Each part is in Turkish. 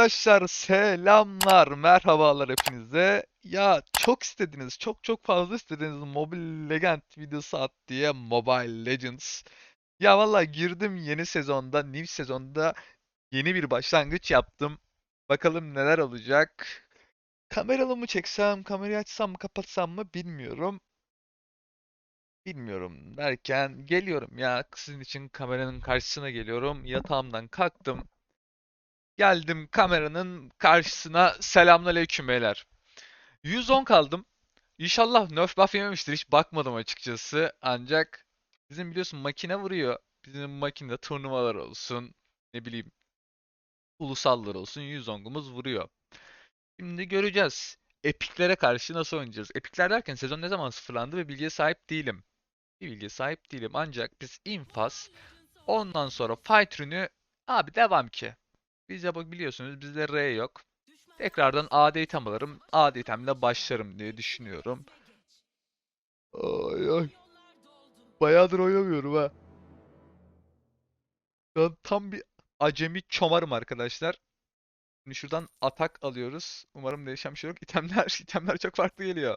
Arkadaşlar selamlar, merhabalar hepinize. Ya çok istediniz, çok çok fazla istediniz Mobile Legend videosu at diye Mobile Legends. Ya valla girdim yeni sezonda, new sezonda yeni bir başlangıç yaptım. Bakalım neler olacak. Kameralı mı çeksem, kamerayı açsam mı kapatsam mı bilmiyorum. Bilmiyorum derken geliyorum ya sizin için kameranın karşısına geliyorum. Yatağımdan kalktım. Geldim kameranın karşısına. Selamünaleyküm beyler. 110 kaldım. İnşallah nerf buff yememiştir. Hiç bakmadım açıkçası. Ancak bizim biliyorsun makine vuruyor. Bizim makine turnuvalar olsun. Ne bileyim ulusallar olsun. 110'umuz vuruyor. Şimdi göreceğiz. Epiklere karşı nasıl oynayacağız? Epikler derken sezon ne zaman sıfırlandı ve bilgiye sahip değilim. Bir bilgiye sahip değilim. Ancak biz infaz ondan sonra fight ürünü abi devam ki. Bizde bak biliyorsunuz bizde R yok. Tekrardan AD item alırım. AD itemle başlarım diye düşünüyorum. Ay ay. Bayağıdır oynamıyorum ha. Ben tam bir acemi çomarım arkadaşlar. Şimdi şuradan atak alıyoruz. Umarım değişen bir şey yok. İtemler, itemler çok farklı geliyor.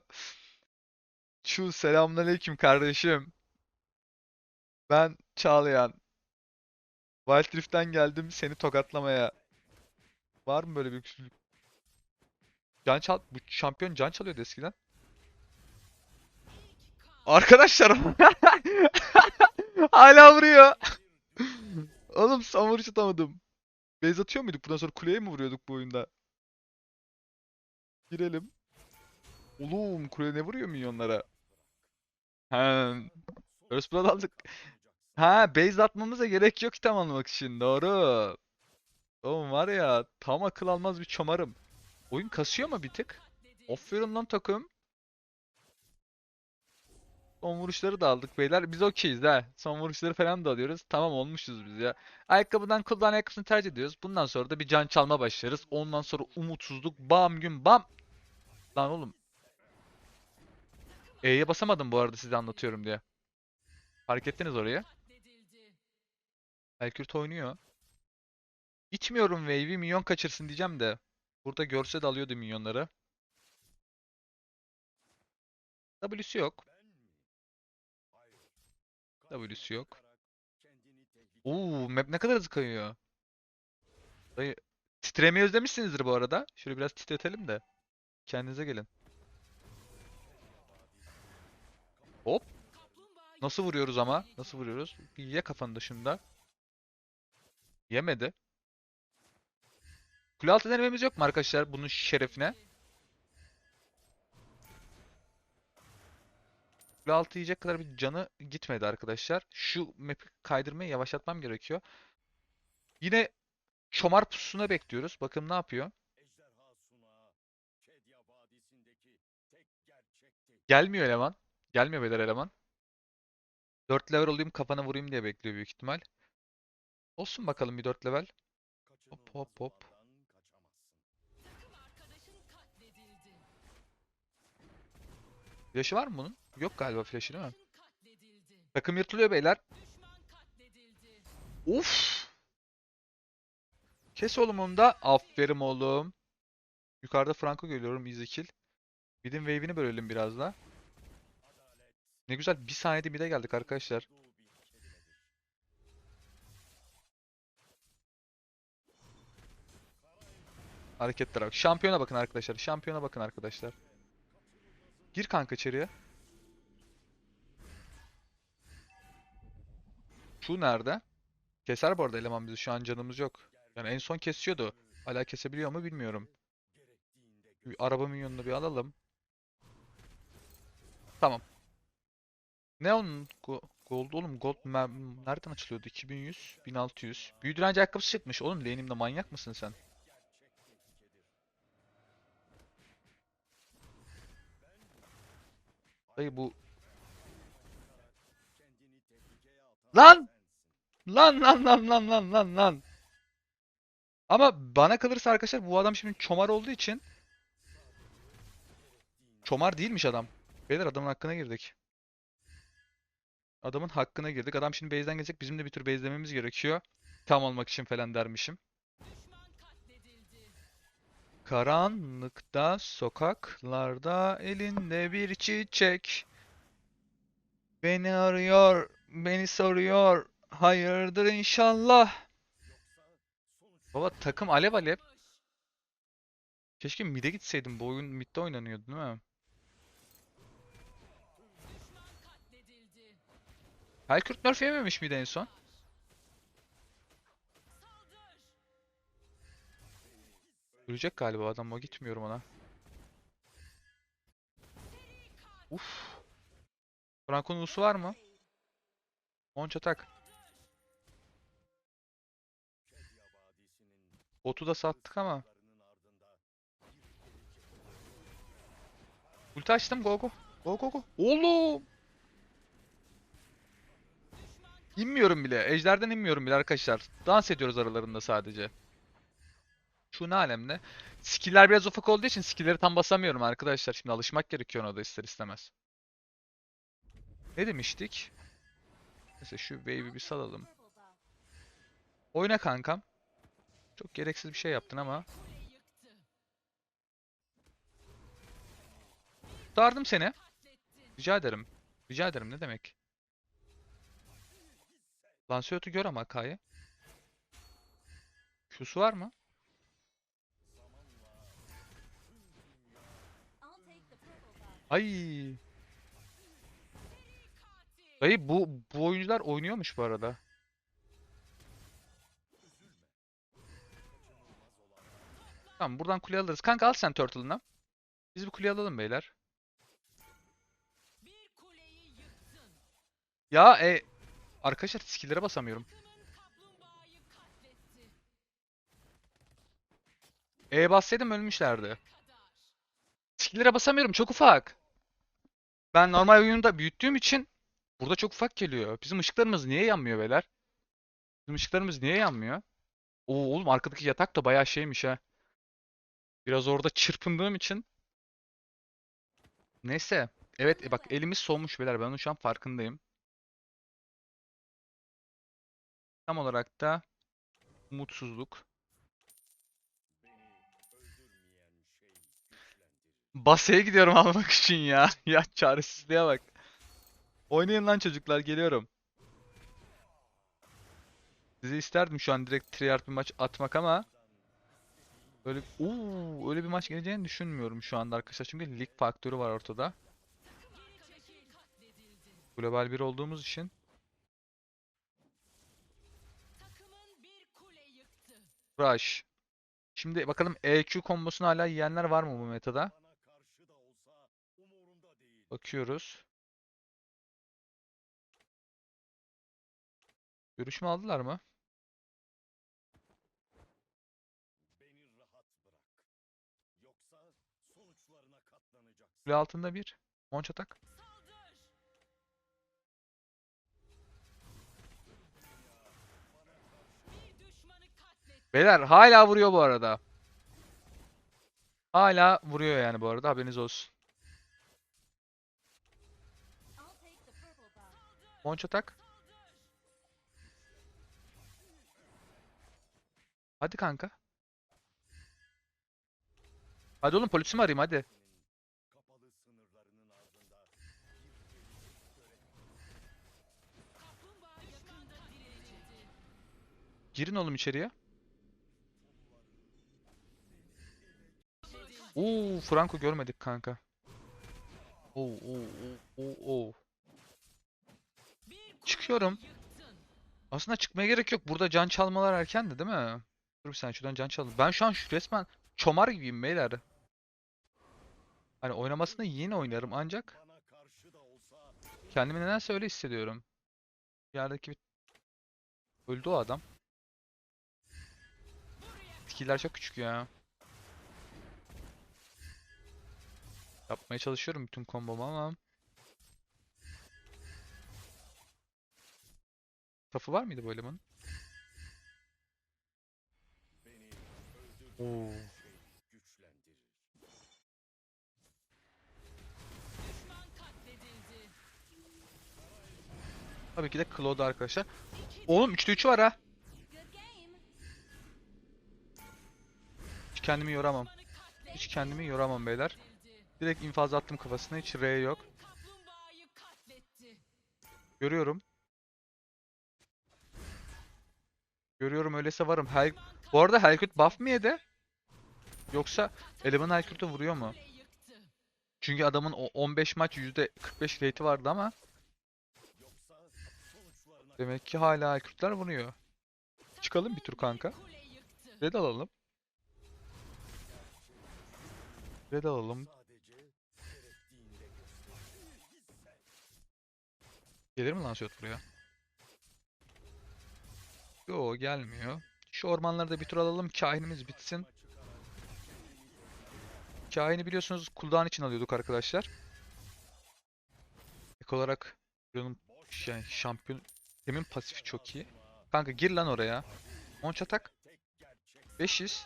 Şu selamünaleyküm kardeşim. Ben Çağlayan. Wild Rift'ten geldim seni tokatlamaya. Var mı böyle bir güçlülük? Can çal bu şampiyon can çalıyordu eskiden. Arkadaşlar hala vuruyor. Oğlum vuruş atamadım. Base atıyor muyduk? Bundan sonra kuleye mi vuruyorduk bu oyunda? Girelim. Oğlum kule ne vuruyor milyonlara? He. First Blood aldık. Ha base atmamıza gerek yok item almak için. Doğru. Oğlum var ya tam akıl almaz bir çomarım. Oyun kasıyor mu bir tık? Aferin lan takım. Son vuruşları da aldık beyler. Biz okeyiz ha. Son vuruşları falan da alıyoruz. Tamam olmuşuz biz ya. Ayakkabıdan cooldown ayakkabısını tercih ediyoruz. Bundan sonra da bir can çalma başlarız. Ondan sonra umutsuzluk. Bam gün bam. Lan oğlum. E'ye basamadım bu arada size anlatıyorum diye. Fark ettiniz oraya. Valkyrie oynuyor. İçmiyorum wave'i minyon kaçırsın diyeceğim de. Burada görse de alıyordu minyonları. W'su yok. W'su yok. Oo, map ne kadar hızlı kayıyor. Dayı, titremeyi özlemişsinizdir bu arada. Şöyle biraz titretelim de. Kendinize gelin. Hop. Nasıl vuruyoruz ama? Nasıl vuruyoruz? Ye kafanı dışında. Yemedi. Kule altı denememiz yok mu arkadaşlar bunun şerefine? Kule altı yiyecek kadar bir canı gitmedi arkadaşlar. Şu map'i kaydırmayı yavaşlatmam gerekiyor. Yine çomar pusuna bekliyoruz. Bakın ne yapıyor. Gelmiyor eleman. Gelmiyor beyler eleman. 4 level olayım kafana vurayım diye bekliyor büyük ihtimal. Olsun bakalım bir 4 level. Hop hop hop. Flash'ı var mı bunun? Yok galiba flash'ı değil mi? Takım yırtılıyor beyler. Uf! Kes oğlum onu da. Aferin oğlum. Yukarıda Franco görüyorum. Kill. Mid'in wave'ini bölelim biraz da. Ne güzel. Bir saniyede mid'e geldik arkadaşlar. Hareketlere bak. Şampiyona bakın arkadaşlar. Şampiyona bakın arkadaşlar. Gir kanka içeriye. Şu nerede? Keser bu arada eleman bizi. Şu an canımız yok. Yani en son kesiyordu. Hala kesebiliyor mu bilmiyorum. Bir araba minyonunu bir alalım. Tamam. Ne onun go- gold oğlum gold nereden açılıyordu? 2100, 1600. Büyü direnci ayakkabısı çıkmış. Oğlum lane'imde manyak mısın sen? Dayı bu Lan! Lan lan lan lan lan lan lan. Ama bana kalırsa arkadaşlar bu adam şimdi çomar olduğu için çomar değilmiş adam. Beyler adamın hakkına girdik. Adamın hakkına girdik. Adam şimdi base'den gelecek. Bizim de bir tür base'lememiz gerekiyor. Tam olmak için falan dermişim. Karanlıkta, sokaklarda elinde bir çiçek. Beni arıyor, beni soruyor. Hayırdır inşallah. Baba takım alev alev. Keşke mid'e gitseydim. Bu oyun mid'de oynanıyordu değil mi? Helkurt nerf yememiş miydi en son? Ölecek galiba adam o gitmiyorum ona. Uf. Franco'nun usu var mı? Onç atak. Botu da sattık ama. Ulti açtım go go. Go go go. Oğlum. İnmiyorum bile. Ejderden inmiyorum bile arkadaşlar. Dans ediyoruz aralarında sadece. Şu ne alemde? Skill'ler biraz ufak olduğu için skill'leri tam basamıyorum arkadaşlar. Şimdi alışmak gerekiyor ona da ister istemez. Ne demiştik? Neyse şu wave'i bir salalım. Oyna kankam. Çok gereksiz bir şey yaptın ama. Kurtardım seni. Rica ederim. Rica ederim ne demek? Lancelot'u gör ama K'yı. Q'su var mı? Ay. Dayı bu bu oyuncular oynuyormuş bu arada. Tamam buradan kule alırız. Kanka al sen Turtle'ını. Biz bir kule alalım beyler. Ya e arkadaşlar skill'lere basamıyorum. E bassaydım ölmüşlerdi. Skill'lere basamıyorum çok ufak. Ben normal oyunda büyüttüğüm için burada çok ufak geliyor. Bizim ışıklarımız niye yanmıyor beyler? Bizim ışıklarımız niye yanmıyor? Oo oğlum arkadaki yatak da bayağı şeymiş ha. Biraz orada çırpındığım için. Neyse. Evet e bak elimiz soğumuş beyler. Ben onun şu an farkındayım. Tam olarak da mutsuzluk. Basaya gidiyorum almak için ya. Ya çaresizliğe bak. Oynayın lan çocuklar geliyorum. Size isterdim şu an direkt tryhard bir maç atmak ama öyle Oo, öyle bir maç geleceğini düşünmüyorum şu anda arkadaşlar. Çünkü lig faktörü var ortada. Global bir olduğumuz için Rush. Şimdi bakalım EQ kombosunu hala yiyenler var mı bu metada? Bakıyoruz. Görüşme aldılar mı? Kule altında bir. Monç atak. Beyler hala vuruyor bu arada. Hala vuruyor yani bu arada haberiniz olsun. Monç atak. Hadi kanka. Hadi oğlum polisi mi arayayım hadi. Girin oğlum içeriye. Oo, Franco görmedik kanka. Oo, oo, oo, oo, oo. Çıkıyorum. Aslında çıkmaya gerek yok. Burada can çalmalar erkendi değil mi? Dur bir saniye şuradan can çalalım. Ben şu an şu resmen çomar gibiyim beyler. Hani oynamasını yeni oynarım ancak kendimi nedense öyle hissediyorum. Yerdeki bir... Öldü o adam. Skill'ler çok küçük ya. Yapmaya çalışıyorum bütün kombomu ama. Tafı var mıydı bu elemanın? Oo. Tabii ki de Claude arkadaşlar. Oğlum 3'te 3 var ha. Hiç kendimi yoramam. hiç kendimi yoramam beyler. Direkt infaz attım kafasına hiç R yok. Görüyorum. Görüyorum öyleyse varım. Hel Bu arada Helkut buff mı yedi? Yoksa eleman Helkut'u vuruyor mu? Çünkü adamın o 15 maç %45 rate'i vardı ama demek ki hala Helkut'lar vuruyor. Çıkalım bir tur kanka. Red alalım. Red alalım. Gelir mi Lancelot buraya? Yo gelmiyor. Şu ormanlarda bir tur alalım. Kahinimiz bitsin. Kahini biliyorsunuz cooldown için alıyorduk arkadaşlar. Ek olarak yani şampiyon Temin pasifi çok iyi. Kanka gir lan oraya. Launch atak. 500.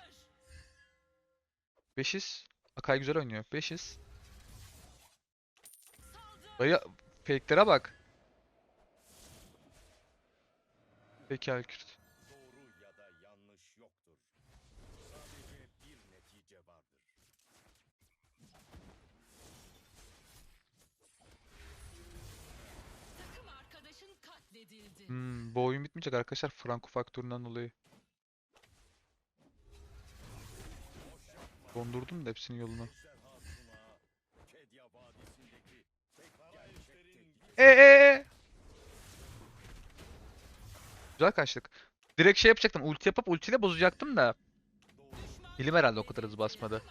500. Akay güzel oynuyor. 500. Dayı fake'lere bak. Peki Alkürt. Doğru ya da yanlış yoktur. Sadece bir netice vardır. Takım arkadaşın katledildi. Hmm, bu oyun bitmeyecek arkadaşlar Franco faktöründen dolayı. Dondurdum da hepsinin yolunu. E e e. Güzel kaçtık. Direkt şey yapacaktım. Ulti yapıp ultiyle bozacaktım da. Bilim herhalde o kadar hızlı basmadı.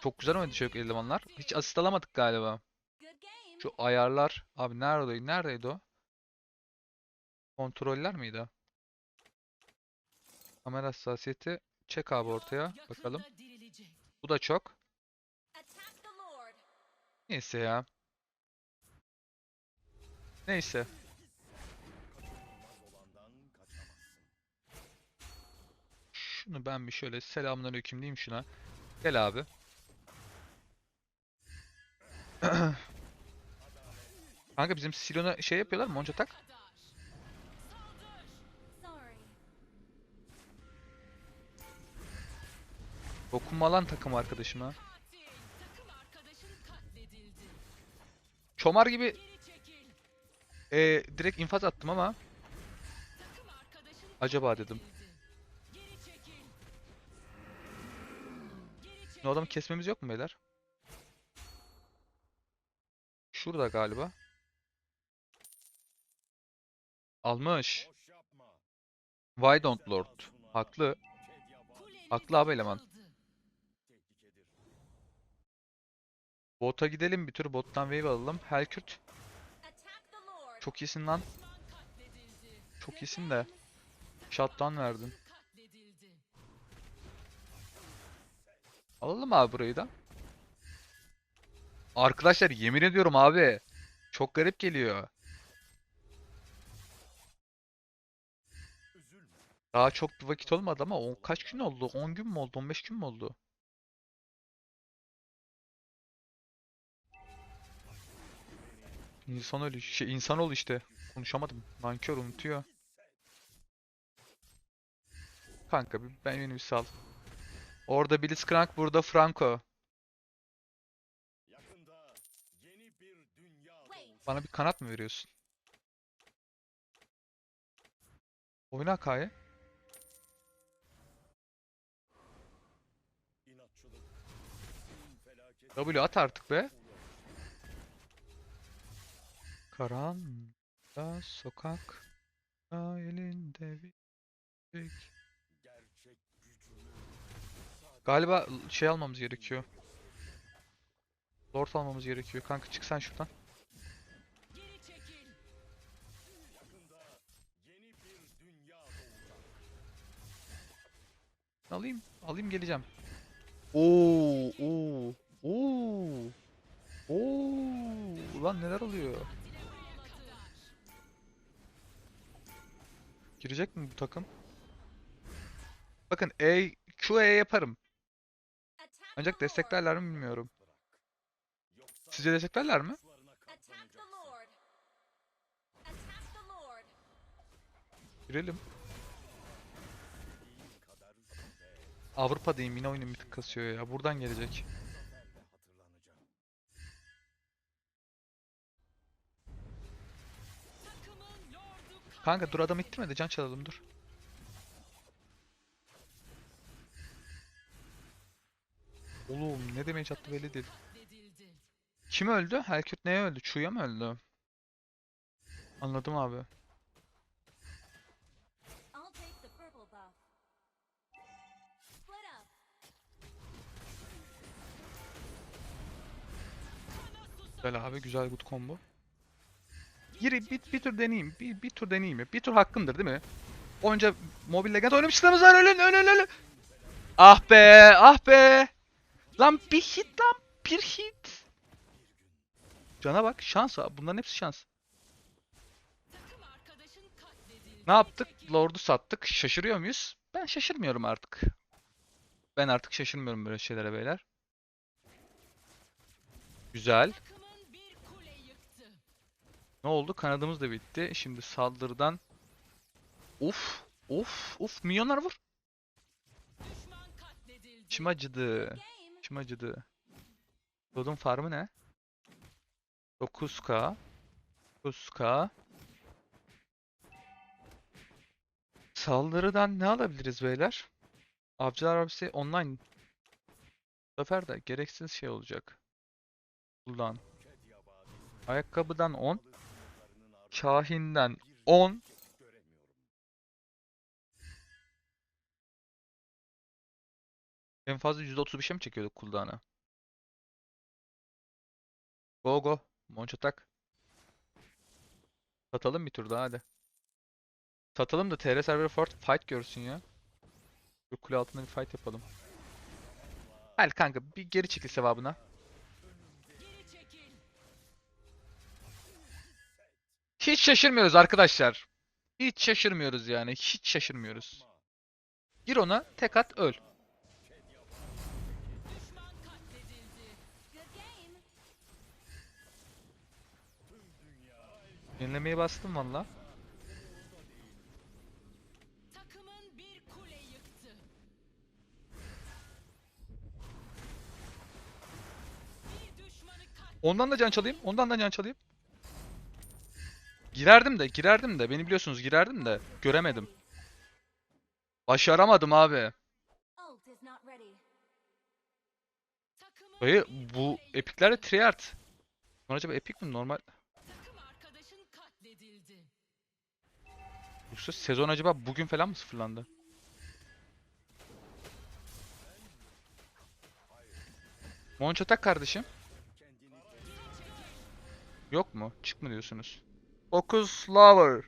Çok güzel oynadı çocuk elemanlar. Hiç asist alamadık galiba. Şu ayarlar. Abi neredeydi? Neredeydi o? Kontroller miydi? Kamera hassasiyeti. Çek abi ortaya. Bakalım. Bu da çok. Neyse ya. Neyse. Şunu ben bir şöyle selamünaleyküm diyeyim şuna. Gel abi. Kanka bizim Silon'a şey yapıyorlar mı? Onca tak. Dokunma lan takım arkadaşıma. Çomar gibi e, direkt infaz attım ama acaba dedim. Ne adamı kesmemiz yok mu beyler? Şurada galiba. Almış. Why don't Lord? Haklı. Haklı abi eleman. Bota gidelim bir tur bottan wave alalım. Helkürt. Çok iyisin lan. Çok iyisin de. Shutdown verdin. Alalım abi burayı da. Arkadaşlar yemin ediyorum abi. Çok garip geliyor. Daha çok bir vakit olmadı ama on, kaç gün oldu? 10 gün mü oldu? 15 gün mü oldu? İnsan öyle şey insan ol işte. Konuşamadım. Nankör unutuyor. Kanka ben beni bir sal. Orada Blitzcrank burada Franco. Bana bir kanat mı veriyorsun? Oyna felaket. W at artık be. Karanlıkta sokak elinde bir Galiba şey almamız gerekiyor. Lord almamız gerekiyor. Kanka çık sen şuradan. Alayım. Alayım geleceğim. Oo, oo, oo. Oo, ulan neler oluyor? Girecek mi bu takım? Bakın E, Q E yaparım. Ancak desteklerler mi bilmiyorum. Sizce desteklerler mi? Girelim. Et. Avrupa'dayım yine oyunum bir tık kasıyor ya. Buradan gelecek. Kanka dur adam ittirme de can çalalım dur. Oğlum ne demeye çattı belli değil. Kim öldü? Helküt neye öldü? Chu'ya mı öldü? Anladım abi. Güzel abi güzel good combo. Giri bir, bir tur deneyeyim. Bir, bir tur deneyeyim mi? Bir tur hakkımdır değil mi? Onca Mobile Legends oynamışlığımız var ölün ölün ölün. Ah be ah be. Lan bir hit lan bir hit. Cana bak şans abi bunların hepsi şans. Ne yaptık? Lord'u sattık. Şaşırıyor muyuz? Ben şaşırmıyorum artık. Ben artık şaşırmıyorum böyle şeylere beyler. Güzel. Ne oldu? Kanadımız da bitti. Şimdi saldırıdan Uf, uf, uf. Milyonlar vur. İçim acıdı. İçim acıdı. Dodun farmı ne? 9k. 9k. Saldırıdan ne alabiliriz beyler? Avcılar Abisi online. Bu sefer de gereksiz şey olacak. Vadisi'nin Ayakkabıdan 10. balık sınırlarının ardından Kahinden bir 10. En fazla %35'e mi çekiyorduk cooldown'ı? Go go. Monç atak. Satalım bir tur daha hadi. Satalım da TR server fort fight görsün ya. Şu kule altında bir fight yapalım. Hadi kanka bir geri çekil sevabına. Hiç şaşırmıyoruz arkadaşlar. Hiç şaşırmıyoruz yani. Hiç şaşırmıyoruz. Gir ona tek at öl. Yenilemeyi bastım valla. Ondan da can çalayım. Ondan da can çalayım. Girerdim de, girerdim de. Beni biliyorsunuz girerdim de. Göremedim. Başaramadım abi. Dayı bu epikler de tryhard. Bunlar acaba epik mi? Normal. Yoksa sezon acaba bugün falan mı sıfırlandı? Monç atak kardeşim. Yok mu? Çık mı diyorsunuz? Focus Lover.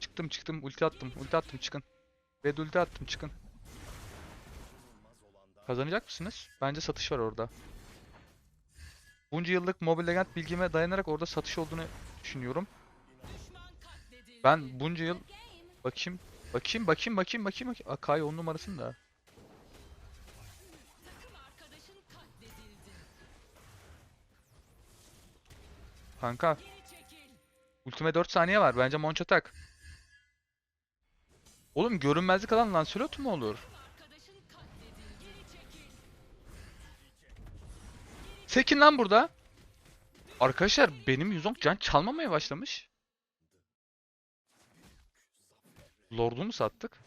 Çıktım çıktım. Ulti attım. Ulti attım çıkın. Red ulti attım çıkın. Kazanacak mısınız? Bence satış var orada. Bunca yıllık Mobile Legends bilgime dayanarak orada satış olduğunu düşünüyorum. Ben bunca yıl bakayım bakayım bakayım bakayım bakayım bakayım. Akai 10 numarasında. Takım arkadaşın katledildi. Kanka ultime 4 saniye var. Bence Monç atak. Oğlum görünmezlik alan Lancelot mu olur? Arkadaşın katledildi. Geri çekil. Sekin lan burada. Arkadaşlar benim Yuzong can çalmamaya başlamış. Lord'u mu sattık?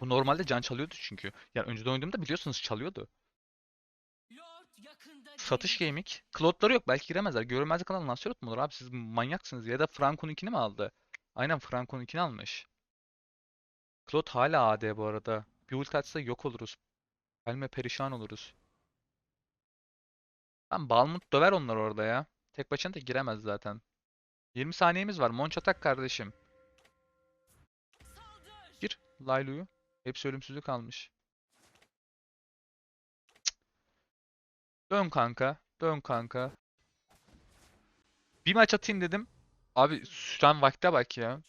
Bu normalde can çalıyordu çünkü. Yani önceden oynadığımda biliyorsunuz çalıyordu. Satış gaming. Klotları yok belki giremezler. Görünmezlik alan Lancelot mu olur abi siz manyaksınız ya da Franco'nun ikini mi aldı? Aynen Franco'nun ikini almış. Klot hala AD bu arada. Bir ult atsa yok oluruz. Helme perişan oluruz. Lan Balmut döver onlar orada ya. Tek başına da giremez zaten. 20 saniyemiz var. Monç atak kardeşim. Laylu'yu. Hepsi ölümsüzlük kalmış. Cık. Dön kanka. Dön kanka. Bir maç atayım dedim. Abi süren vakte bak ya.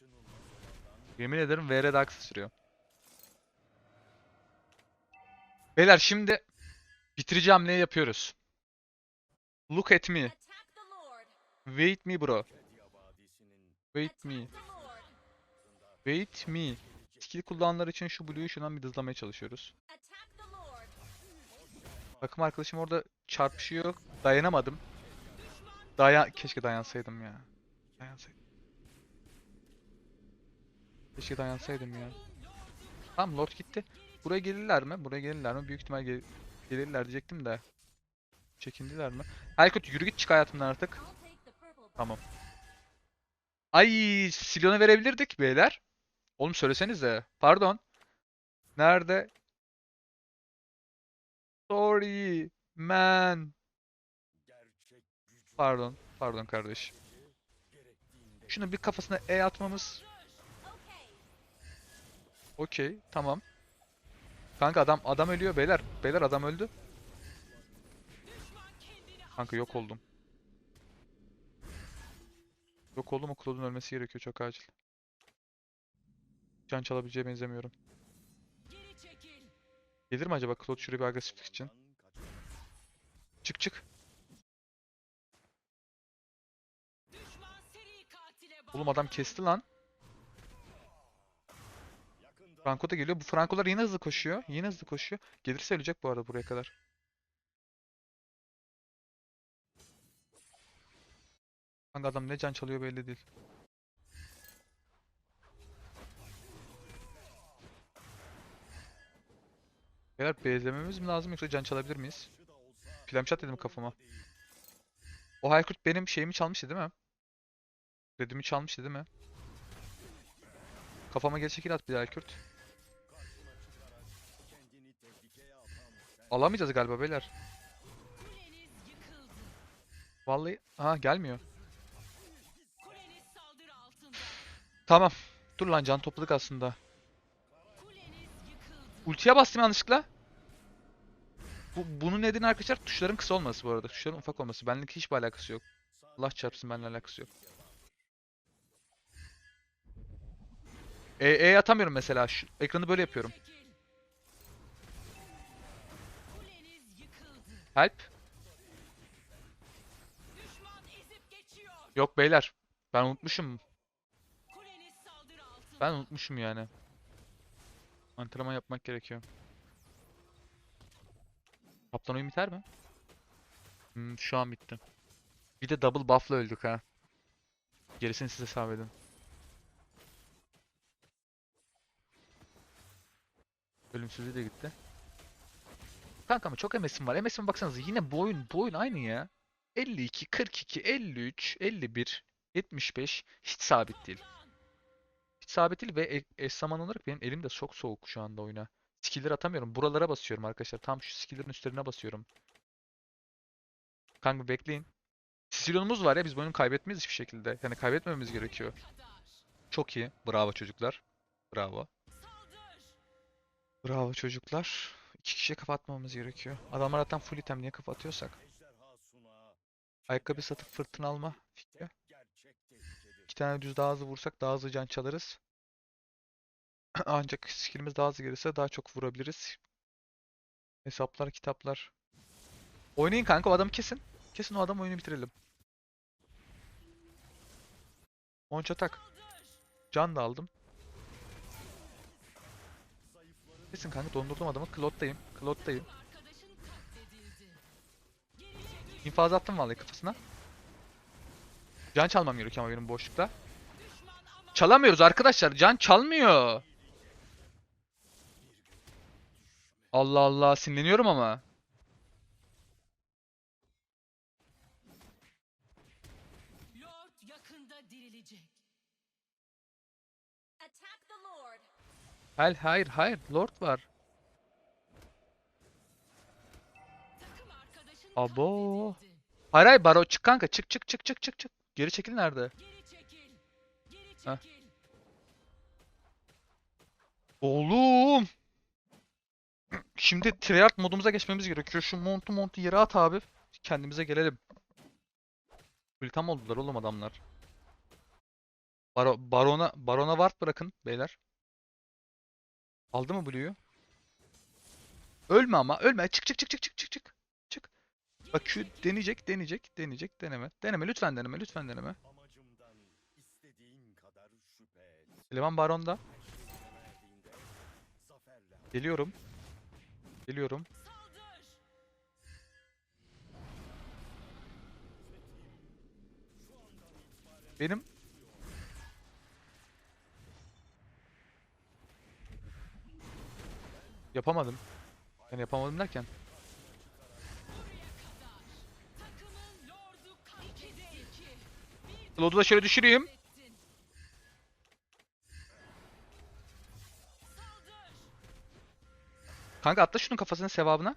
Yemin ederim VR kısa sürüyor. Beyler şimdi bitirici hamleyi yapıyoruz. Look at me. Wait me bro. Wait me. Wait me. Skill kullananlar için şu Blue'yu şundan bir hızlamaya çalışıyoruz. Takım arkadaşım orada çarpışıyor. Dayanamadım. Dayan keşke dayansaydım ya. Dayansaydım. Keşke dayansaydım ya. Tamam Lord gitti. Buraya gelirler mi? Buraya gelirler mi? Büyük ihtimal gel- gelirler diyecektim de. Çekindiler mi? Aykut yürü git çık hayatımdan artık. Tamam. Ay Silion'a verebilirdik beyler. Oğlum söylesenize. Pardon. Nerede? Sorry man. Pardon. Pardon kardeş. Şunu bir kafasına E atmamız. Okey. Tamam. Kanka adam adam ölüyor beyler. Beyler adam öldü. Kanka yok oldum. Yok oldum o Claude'un ölmesi gerekiyor çok acil. Can çalabileceğe benzemiyorum. Gelir mi acaba Claude şuraya bir agresiflik için? Çık çık. Oğlum adam kesti lan. Franco da geliyor. Bu Franco'lar yine hızlı koşuyor. Yine hızlı koşuyor. Gelirse ölecek bu arada buraya kadar. Kanka adam ne can çalıyor belli değil. Beyler bezlememiz mi lazım yoksa can çalabilir miyiz? Flamshot dedim kafama. O Haykurt benim şeyimi çalmıştı değil mi? Redimi çalmıştı değil mi? Kafama geri şekil at bir Haykurt. Alamayacağız galiba beyler. Vallahi ha gelmiyor. Tamam. Dur lan can topladık aslında. Ultiye bastım yanlışlıkla. Bu, bunun nedeni arkadaşlar tuşların kısa olması bu arada. Tuşların ufak olması. Benlik hiçbir alakası yok. Allah çarpsın benimle alakası yok. E, e atamıyorum mesela. Şu, ekranı böyle yapıyorum. Help. Yok beyler. Ben unutmuşum. Ben unutmuşum yani. Antrenman yapmak gerekiyor. Kaptan oyun biter mi? Hmm, şu an bitti. Bir de double buff'la öldük ha. Gerisini size hesap edin. Ölümsüzlüğü de gitti. Kanka ama çok MS'im var. MS'ime baksanıza yine bu oyun, bu oyun aynı ya. 52, 42, 53, 51, 75 hiç sabit değil. Hiç sabit değil ve e- eş zamanlı olarak benim elim de çok soğuk şu anda oyuna. Skill'leri atamıyorum. Buralara basıyorum arkadaşlar. Tam şu skill'lerin üstlerine basıyorum. Kanka bekleyin. Sicilion'umuz var ya biz bu oyunu kaybetmeyiz hiçbir şekilde. Yani kaybetmememiz gerekiyor. Çok iyi. Bravo çocuklar. Bravo. Bravo çocuklar. İki kişiye kafa atmamamız gerekiyor. Adamlar zaten full item niye kafa atıyorsak. Ayakkabı satıp fırtına alma fikri. tek gerçek tehlikedir. İki tane düz daha hızlı vursak daha hızlı can çalarız. Ancak skillimiz daha hızlı gelirse daha çok vurabiliriz. Hesaplar, kitaplar. Oynayın kanka o adamı kesin. Kesin o adam oyunu bitirelim. Onç atak. Can da aldım. Kesin kanka dondurdum adamı. Geri çekil. İnfaz attım vallahi kafasına. Can çalmam gerekiyor ama benim boşlukta. Çalamıyoruz arkadaşlar. Can çalmıyor. Allah Allah sinirleniyorum ama. Hayır hayır hayır. Lord var. Abo. hayır Baro çık kanka. Çık çık çık çık çık çık. Geri çekil nerede? Geri çekil. Geri Heh. Oğlum. Şimdi tryhard modumuza geçmemiz gerekiyor. Şu montu montu yere at abi. Kendimize gelelim. Ultam oldular oğlum adamlar. Baro barona barona ward bırakın beyler. Aldı mı Blue'yu? Ölme ama ölme. Çık çık çık çık çık. Çık. Bak Q deneyecek deneyecek deneyecek deneme. Deneme lütfen deneme lütfen deneme. Eleman baronda. Geliyorum. Geliyorum. Benim yapamadım. Yani yapamadım derken Lord'u da şöyle düşüreyim. Kanka atla şunun kafasının sevabına.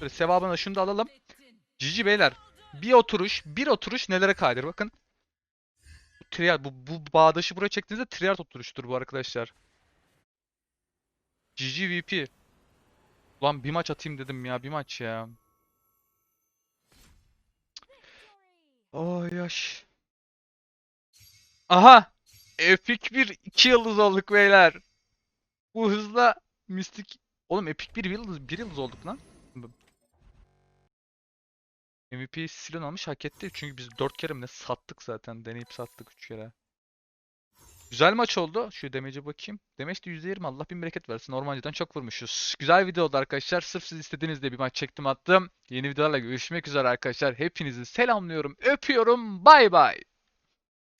Böyle sevabına şunu da alalım. Cici beyler. Bir oturuş, bir oturuş nelere kadir bakın. Bu triad, bu, bu bağdaşı buraya çektiğinizde triad oturuştur bu arkadaşlar. GG VP. Ulan bir maç atayım dedim ya, bir maç ya. Ay yaş. Aha! Epic bir iki yıldız olduk beyler. Bu hızla mistik... Oğlum Epic bir yıldız, bir yıldız olduk lan. MVP Silon almış hak etti. Çünkü biz 4 kere mi ne sattık zaten. Deneyip sattık 3 kere. Güzel maç oldu. Şu damage'e bakayım. Damage de %20 Allah bin bereket versin. Normalden çok vurmuşuz. Güzel video oldu arkadaşlar. Sırf siz istediğiniz diye bir maç çektim attım. Yeni videolarla görüşmek üzere arkadaşlar. Hepinizi selamlıyorum. Öpüyorum. Bay bay.